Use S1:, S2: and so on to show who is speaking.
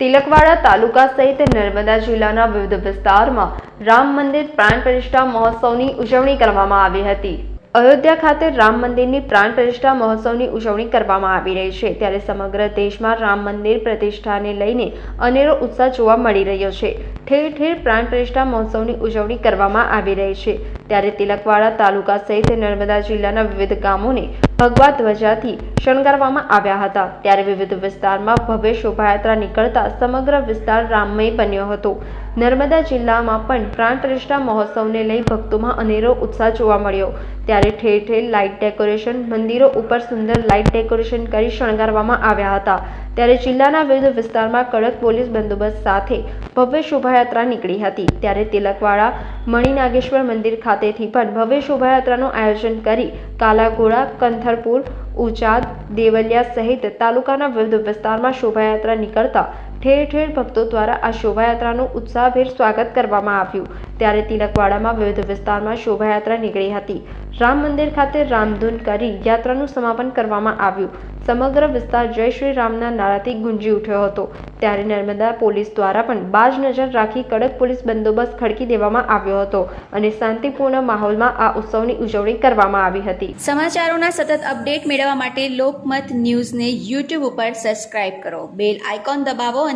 S1: તિલકવાડા તાલુકા સહિત નર્મદા જિલ્લાના વિવિધ વિસ્તારમાં રામ મંદિર પ્રાણ પ્રતિષ્ઠા મહોત્સવની ઉજવણી કરવામાં આવી હતી. અયોધ્યા ખાતે રામ મંદિરની પ્રાણ પ્રતિષ્ઠા મહોત્સવની ઉજવણી કરવામાં આવી રહી છે. ત્યારે સમગ્ર દેશમાં રામ મંદિર પ્રતિષ્ઠાને લઈને અનેરો ઉત્સાહ જોવા મળી રહ્યો છે. ઠેર ઠેર પ્રાણ પ્રતિષ્ઠા મહોત્સવની ઉજવણી કરવામાં આવી રહી છે. ત્યારે તિલકવાડા તાલુકા સહિત નર્મદા જિલ્લાના વિવિધ ગામોને ભગવા ધ્વજાથી શણગારવામાં આવ્યા હતા. ત્યારે વિવિધ વિસ્તારમાં ભવ્ય શોભાયાત્રા નીકળતા સમગ્ર વિસ્તાર રામમય બન્યો હતો. નર્મદા જિલ્લામાં પણ પ્રાણ પ્રતિષ્ઠા મહોત્સવને લઈ ભક્તોમાં અનેરો ઉત્સાહ જોવા મળ્યો. ત્યારે ઠેર ઠેર લાઇટ ડેકોરેશન, મંદિરો ઉપર સુંદર લાઇટ ડેકોરેશન કરી શણગારવામાં આવ્યા હતા. ત્યારે જિલ્લાના વિવિધ વિસ્તારમાં કડક પોલીસ બંદોબસ્ત સાથે ભવ્ય શોભાયાત્રા નીકળી હતી. ત્યારે તિલકવાડા, મણિનાગેશ્વર મંદિર ખાતેથી પણ ભવ્ય શોભાયાત્રાનું આયોજન કરી કાલાઘોડા, કંથરપુર, ઉચાદ, દેવલિયા સહિત તાલુકાના વિવિધ વિસ્તારમાં શોભાયાત્રા નીકળતા ઠેર ઠેર ભક્તો દ્વારા આ શોભાયાત્રાનું ઉત્સાહભેર સ્વાગત કરવામાં આવ્યું. ત્યારે તિલકવાડામાં વિવિધ વિસ્તારમાં શોભાયાત્રા નીકળી હતી. રામ મંદિર ખાતે રામધૂન કરી યાત્રાનું સમાપન કરવામાં આવ્યું. સમગ્ર વિસ્તાર જય શ્રી રામના નારાથી ગુંજી ઉઠ્યો હતો. ત્યારે નર્મદા પોલીસ દ્વારા પણ બાજ નજર રાખી કડક પોલીસ બંદોબસ્ત ખડકી દેવામાં આવ્યો હતો અને શાંતિપૂર્ણ માહોલમાં આ ઉત્સવની ઉજવણી કરવામાં આવી હતી.
S2: સમાચારોના સતત અપડેટ મેળવવા માટે લોકમત ન્યૂઝને યુટ્યુબ ઉપર સબસ્ક્રાઇબ કરો. બેલ આઇકોન દબાવો અને